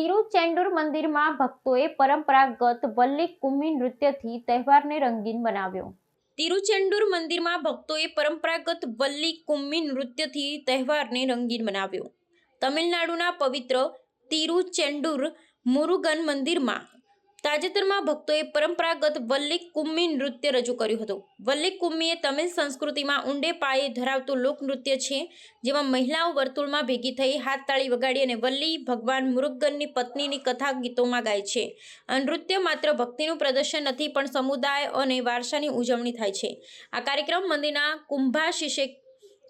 તિરુચેન્ડુર મંદિરમાં ભક્તોએ પરંપરાગત વલ્લી કુમ્મી નૃત્યથી તહેવારને રંગીન બનાવ્યો. તિરુચેન્ડુર મંદિરમાં ભક્તોએ પરંપરાગત વલ્લી કુમ્મી નૃત્યથી તહેવારને રંગીન બનાવ્યો. તમિલનાડુના પવિત્ર તિરુચેન્ડુર મુરુગન મંદિરમાં તાજેતરમાં ભક્તોએ પરંપરાગત વલ્લી કુમ્મી નૃત્ય રજૂ કર્યું હતું. વલ્લી કુમ્મી એ તમિલ સંસ્કૃતિમાં ઊંડે પાયે ધરાવતું લોકનૃત્ય છે, જેમાં મહિલાઓ વર્તુળમાં ભેગી થઈ હાથ તાળી વગાડી અને વલ્લી ભગવાન મુરુગનની પત્નીની કથા ગીતોમાં ગાય છે. આ નૃત્ય માત્ર ભક્તિનું પ્રદર્શન નથી, પણ સમુદાય અને વારસાની ઉજવણી થાય છે. આ કાર્યક્રમ મંદિરના કુંભાશિષેક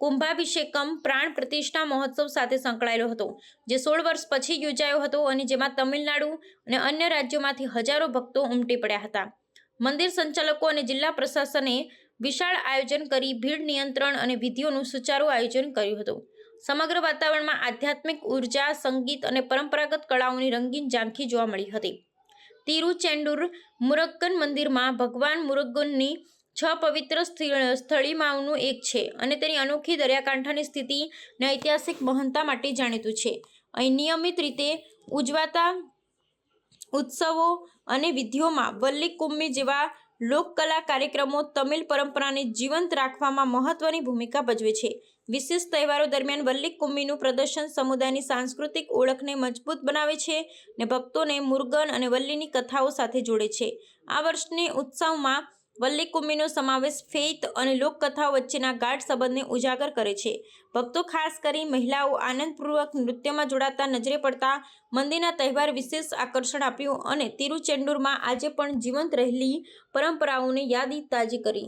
કુંભાભિષેકમ પ્રાણ પ્રતિષ્ઠા મહોત્સવ સાથે સંકળાયેલો હતો, જે સોળ વર્ષ પછી યોજાયો હતો અને જેમાં તમિલનાડુ અને અન્ય રાજ્યોમાંથી હજારો ભક્તો ઉમટી પડ્યા હતા. મંદિર સંચાલકો અને જિલ્લા પ્રશાસને વિશાળ આયોજન કરી ભીડ નિયંત્રણ અને વિધિઓનું સુચારુ આયોજન કર્યું હતું. સમગ્ર વાતાવરણમાં આધ્યાત્મિક ઊર્જા, સંગીત અને પરંપરાગત કળાઓની રંગીન ઝાંખી જોવા મળી હતી. તિરુચેન્ડુર મુરગ્ગન મંદિરમાં ભગવાન મુરુગનની છ પવિત્ર સ્થિ- સ્થળીમાંનું એક છે અને તેની અનોખી દરિયાકાંઠાની સ્થિતિ ઐતિહાસિક મહંતા માટે જાણીતું છે. અહીં નિયમિત રીતે ઉજવાતા ઉત્સવો અને વિધિઓમાં વલ્લી કુમ્મી જેવા લોકકલા કાર્યક્રમો તમિલ પરંપરાને જીવંત રાખવામાં મહત્વની ભૂમિકા ભજવે છે. વિશેષ તહેવારો દરમિયાન વલ્લી કુમ્મીનું પ્રદર્શન સમુદાયની સાંસ્કૃતિક ઓળખને મજબૂત બનાવે છે અને ભક્તોને મુરગન અને વલ્લીની કથાઓ સાથે જોડે છે. આ વર્ષની ઉત્સવમાં વલ્લી કુંભીનો સમાવેશ ફેઇથ અને લોકકથાઓ વચ્ચેના ગાઢ સંબંધને ઉજાગર કરે છે. ભક્તો ખાસ કરી મહિલાઓ આનંદપૂર્વક નૃત્યમાં જોડાતા નજરે પડતા મંદિરના તહેવાર વિશેષ આકર્ષણ આપ્યું અને તિરુચેન્ડુરમાં આજે પણ જીવંત રહેલી પરંપરાઓની યાદી તાજી કરી.